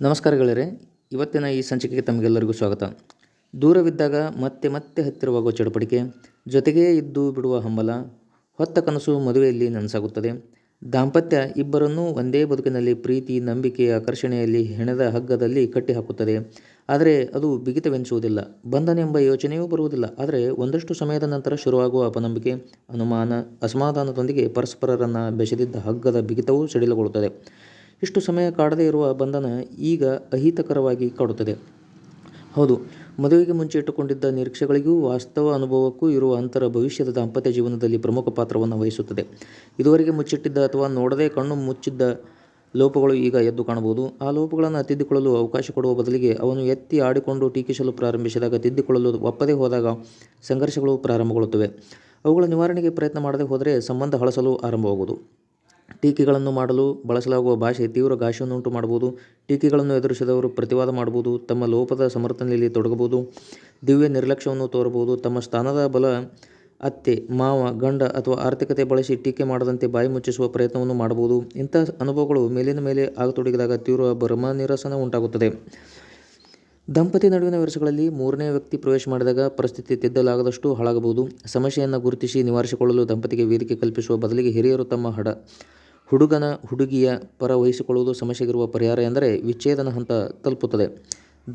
ನಮಸ್ಕಾರಗಳೇ ಇವತ್ತಿನ ಈ ಸಂಚಿಕೆಗೆ ತಮಗೆಲ್ಲರಿಗೂ ಸ್ವಾಗತ. ದೂರವಿದ್ದಾಗ ಮತ್ತೆ ಮತ್ತೆ ಹತ್ತಿರವಾಗುವ ಚಡಪಡಿಕೆ ಜೊತೆಗೇ ಇದ್ದು ಬಿಡುವ ಹಂಬಲ, ಹೊತ್ತ ಕನಸು ಮದುವೆಯಲ್ಲಿ ನನಸಾಗುತ್ತದೆ. ದಾಂಪತ್ಯ ಇಬ್ಬರನ್ನೂ ಒಂದೇ ಬದುಕಿನಲ್ಲಿ ಪ್ರೀತಿ, ನಂಬಿಕೆ, ಆಕರ್ಷಣೆಯಲ್ಲಿ ಹೆಣೆದ ಹಗ್ಗದಲ್ಲಿ ಕಟ್ಟಿಹಾಕುತ್ತದೆ. ಆದರೆ ಅದು ಬಿಗಿತವೆನಿಸುವುದಿಲ್ಲ. ಬಂಧನೆಂಬ ಯೋಚನೆಯೂ ಬರುವುದಿಲ್ಲ. ಆದರೆ ಒಂದಷ್ಟು ಸಮಯದ ನಂತರ ಶುರುವಾಗುವ ಅಪನಂಬಿಕೆ, ಅನುಮಾನ, ಅಸಮಾಧಾನದೊಂದಿಗೆ ಪರಸ್ಪರರನ್ನು ಬೆಸೆದಿದ್ದ ಹಗ್ಗದ ಬಿಗಿತವೂ ಸಡಿಲಗೊಳ್ಳುತ್ತದೆ. ಇಷ್ಟು ಸಮಯ ಕಾಡದೇ ಇರುವ ಬಂಧನ ಈಗ ಅಹಿತಕರವಾಗಿ ಕಾಡುತ್ತದೆ. ಹೌದು, ಮದುವೆಗೆ ಮುಂಚೆ ಇಟ್ಟುಕೊಂಡಿದ್ದ ನಿರೀಕ್ಷೆಗಳಿಗೂ ವಾಸ್ತವ ಅನುಭವಕ್ಕೂ ಇರುವ ಅಂತರ ಭವಿಷ್ಯದ ದಾಂಪತ್ಯ ಜೀವನದಲ್ಲಿ ಪ್ರಮುಖ ಪಾತ್ರವನ್ನು ವಹಿಸುತ್ತದೆ. ಇದುವರೆಗೆ ಮುಚ್ಚಿಟ್ಟಿದ್ದ ಅಥವಾ ನೋಡದೆ ಕಣ್ಣು ಮುಚ್ಚಿದ್ದ ಲೋಪಗಳು ಈಗ ಎದ್ದು ಕಾಣಬಹುದು. ಆ ಲೋಪಗಳನ್ನು ತಿದ್ದಿಕೊಳ್ಳಲು ಅವಕಾಶ ಕೊಡುವ ಬದಲಿಗೆ ಅವನು ಎತ್ತಿ ಆಡಿಕೊಂಡು ಟೀಕಿಸಲು ಪ್ರಾರಂಭಿಸಿದಾಗ ತಿದ್ದಿಕೊಳ್ಳಲು ಒಪ್ಪದೇ ಹೋದಾಗ ಸಂಘರ್ಷಗಳು ಪ್ರಾರಂಭಗೊಳ್ಳುತ್ತವೆ. ಅವುಗಳ ನಿವಾರಣೆಗೆ ಪ್ರಯತ್ನ ಮಾಡದೆ ಹೋದರೆ ಸಂಬಂಧ ಹಳಸಲು ಆರಂಭವಾಗುವುದು. ಟೀಕೆಗಳನ್ನು ಮಾಡಲು ಬಳಸಲಾಗುವ ಭಾಷೆ ತೀವ್ರ ಘಾಷಿಯನ್ನುಂಟು ಮಾಡಬಹುದು. ಟೀಕೆಗಳನ್ನು ಎದುರಿಸಿದವರು ಪ್ರತಿವಾದ ಮಾಡಬಹುದು. ತಮ್ಮ ಲೋಪದ ಸಮರ್ಥನೆಯಲ್ಲಿ ತೊಡಗಬಹುದು. ದಿವ್ಯ ನಿರ್ಲಕ್ಷ್ಯವನ್ನು ತೋರಬಹುದು. ತಮ್ಮ ಸ್ಥಾನದ ಬಲ, ಅತ್ತೆ, ಮಾವ, ಗಂಡ ಅಥವಾ ಆರ್ಥಿಕತೆ ಬಳಸಿ ಟೀಕೆ ಮಾಡದಂತೆ ಬಾಯಿ ಮುಚ್ಚಿಸುವ ಪ್ರಯತ್ನವನ್ನು ಮಾಡಬಹುದು. ಇಂಥ ಅನುಭವಗಳು ಮೇಲಿನ ಮೇಲೆ ಆಗತೊಡಗಿದಾಗ ತೀವ್ರ ಭ್ರಮ ನಿರಸನ ಉಂಟಾಗುತ್ತದೆ. ದಂಪತಿ ನಡುವಿನ ವಿರಸಗಳಲ್ಲಿ ಮೂರನೇ ವ್ಯಕ್ತಿ ಪ್ರವೇಶ ಮಾಡಿದಾಗ ಪರಿಸ್ಥಿತಿ ತಿದ್ದಲಾಗದಷ್ಟು ಹಾಳಾಗಬಹುದು. ಸಮಸ್ಯೆಯನ್ನು ಗುರುತಿಸಿ ನಿವಾರಿಸಿಕೊಳ್ಳಲು ದಂಪತಿಗೆ ವೇದಿಕೆ ಕಲ್ಪಿಸುವ ಬದಲಿಗೆ ಹಿರಿಯರು ತಮ್ಮ ಹಡ ಹುಡುಗನ ಹುಡುಗಿಯ ಪರ ವಹಿಸಿಕೊಳ್ಳುವುದು ಸಮಸ್ಯೆಗಿರುವ ಪರಿಹಾರ ಎಂದರೆ ವಿಚ್ಛೇದನ ಹಂತ ತಲುಪುತ್ತದೆ.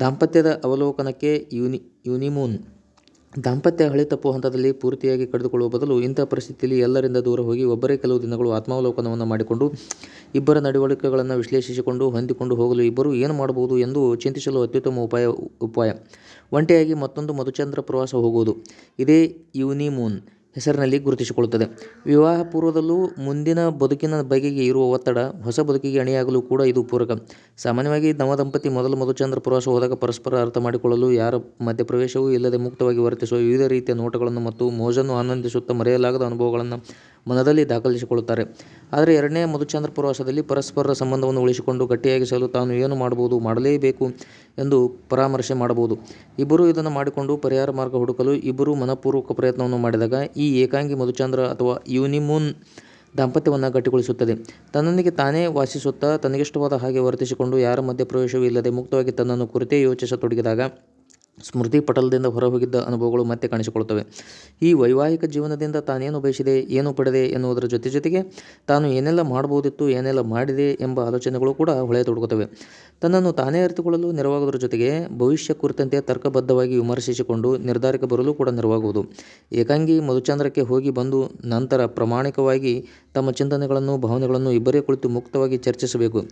ದಾಂಪತ್ಯದ ಅವಲೋಕನಕ್ಕೆ ಯುನಿ, ಯುನಿಮೂನ್. ದಾಂಪತ್ಯ ಹಳಿ ತಪ್ಪು ಹಂತದಲ್ಲಿ ಪೂರ್ತಿಯಾಗಿ ಕಳೆದುಕೊಳ್ಳುವ ಬದಲು ಇಂಥ ಪರಿಸ್ಥಿತಿಯಲ್ಲಿ ಎಲ್ಲರಿಂದ ದೂರ ಹೋಗಿ ಒಬ್ಬರೇ ಕೆಲವು ದಿನಗಳು ಆತ್ಮಾವಲೋಕನವನ್ನು ಮಾಡಿಕೊಂಡು, ಇಬ್ಬರ ನಡವಳಿಕೆಗಳನ್ನು ವಿಶ್ಲೇಷಿಸಿಕೊಂಡು, ಹೊಂದಿಕೊಂಡು ಹೋಗಲು ಇಬ್ಬರು ಏನು ಮಾಡಬಹುದು ಎಂದು ಚಿಂತಿಸಲು ಅತ್ಯುತ್ತಮ ಉಪಾಯ ಉಪಾಯ. ಒಂಟೆಯಾಗಿ ಮತ್ತೊಂದು ಮಧುಚಂದ್ರ ಪ್ರವಾಸ ಹೋಗುವುದು. ಇದೇ ಯುನಿಮೂನ್. ಹೆಸರಿನಲ್ಲಿ ಗುರುತಿಸಿಕೊಳ್ಳುತ್ತದೆ. ವಿವಾಹ ಪೂರ್ವದಲ್ಲೂ ಮುಂದಿನ ಬದುಕಿನ ಬಗೆಗೆ ಇರುವ ಒತ್ತಡ ಹೊಸ ಬದುಕಿಗೆ ಅಣಿಯಾಗಲು ಕೂಡ ಇದು ಪೂರಕ. ಸಾಮಾನ್ಯವಾಗಿ ನವದಂಪತಿ ಮೊದಲು ಮಧುಚಂದ್ರ ಪ್ರವಾಸ ಹೋದಾಗ ಪರಸ್ಪರ ಅರ್ಥ ಮಾಡಿಕೊಳ್ಳಲು ಯಾರ ಮಧ್ಯಪ್ರವೇಶವೂ ಇಲ್ಲದೆ ಮುಕ್ತವಾಗಿ ವರ್ತಿಸುವ ವಿವಿಧ ರೀತಿಯ ನೋಟಗಳನ್ನು ಮತ್ತು ಮೋಜನ್ನು ಆನಂದಿಸುತ್ತಾ ಮರೆಯಲಾಗದ ಅನುಭವಗಳನ್ನು ಮನದಲ್ಲಿ ದಾಖಲಿಸಿಕೊಳ್ಳುತ್ತಾರೆ. ಆದರೆ ಎರಡನೇ ಮಧುಚಂದ್ರ ಪ್ರವಾಸದಲ್ಲಿ ಪರಸ್ಪರ ಸಂಬಂಧವನ್ನು ಉಳಿಸಿಕೊಂಡು ಗಟ್ಟಿಯಾಗಿಸಲು ತಾನು ಏನು ಮಾಡಬಹುದು, ಮಾಡಲೇಬೇಕು ಎಂದು ಪರಾಮರ್ಶೆ ಮಾಡಬಹುದು. ಇಬ್ಬರೂ ಇದನ್ನು ಮಾಡಿಕೊಂಡು ಪರಿಹಾರ ಮಾರ್ಗ ಹುಡುಕಲು ಇಬ್ಬರು ಮನಪೂರ್ವಕ ಪ್ರಯತ್ನವನ್ನು ಮಾಡಿದಾಗ ಈ ಏಕಾಂಗಿ ಮಧುಚಂದ್ರ ಅಥವಾ ಯೂನಿಮೂನ್ ದಾಂಪತ್ಯವನ್ನು ಗಟ್ಟಿಗೊಳಿಸುತ್ತದೆ. ತನ್ನೊಂದಿಗೆ ತಾನೇ ವಾಸಿಸುತ್ತಾ ತನಗಿಷ್ಟವಾದ ಹಾಗೆ ವರ್ತಿಸಿಕೊಂಡು ಯಾರ ಮಧ್ಯ ಪ್ರವೇಶವೂ ಇಲ್ಲದೆ ಮುಕ್ತವಾಗಿ ತನ್ನನ್ನು ಕುರಿತೇ ಯೋಚಿಸತೊಡಗಿದಾಗ ಸ್ಮೃತಿ ಪಟಲದಿಂದ ಹೊರಹೋಗಿದ್ದ ಅನುಭವಗಳು ಮತ್ತೆ ಕಾಣಿಸಿಕೊಳ್ಳುತ್ತವೆ. ಈ ವೈವಾಹಿಕ ಜೀವನದಿಂದ ತಾನೇನು ಬಯಸಿದೆ, ಏನು ಪಡೆದೆ ಎನ್ನುವುದರ ಜೊತೆ ಜೊತೆಗೆ ತಾನು ಏನೆಲ್ಲ ಮಾಡಬಹುದಿತ್ತು, ಏನೆಲ್ಲ ಮಾಡಿದೆ ಎಂಬ ಆಲೋಚನೆಗಳು ಕೂಡ ಹೊಳೆಯತೊಡಗುತ್ತವೆ ತನ್ನನ್ನು ತಾನೇ ಅರಿತುಕೊಳ್ಳಲು ನೆರವಾಗುವುದರ ಜೊತೆಗೆ ಭವಿಷ್ಯ ಕುರಿತಂತೆ ತರ್ಕಬದ್ಧವಾಗಿ ವಿಮರ್ಶಿಸಿಕೊಂಡು ನಿರ್ಧಾರಕ್ಕೆ ಬರಲು ಕೂಡ ನೆರವಾಗುವುದು. ಏಕಾಂಗಿ ಮಧುಚಂದ್ರಕ್ಕೆ ಹೋಗಿ ಬಂದು ನಂತರ ಪ್ರಾಮಾಣಿಕವಾಗಿ ತಮ್ಮ ಚಿಂತನೆಗಳನ್ನು, ಭಾವನೆಗಳನ್ನು ಇಬ್ಬರೇ ಕುಳಿತು ಮುಕ್ತವಾಗಿ ಚರ್ಚಿಸಬೇಕು.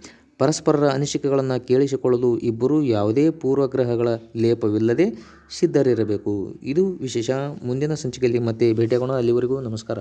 ಪರಸ್ಪರರ ಅನಿಸಿಕೆಗಳನ್ನು ಕೇಳಿಸಿಕೊಳ್ಳಲು ಇಬ್ಬರೂ ಯಾವುದೇ ಪೂರ್ವಗ್ರಹಗಳ ಲೇಪವಿಲ್ಲದೆ ಸಿದ್ಧರಿರಬೇಕು. ಇದು ವಿಶೇಷ. ಮುಂದಿನ ಸಂಚಿಕೆಯಲ್ಲಿ ಮತ್ತೆ ಭೇಟಿಯಾಗೋಣ. ಅಲ್ಲಿವರೆಗೂ ನಮಸ್ಕಾರ.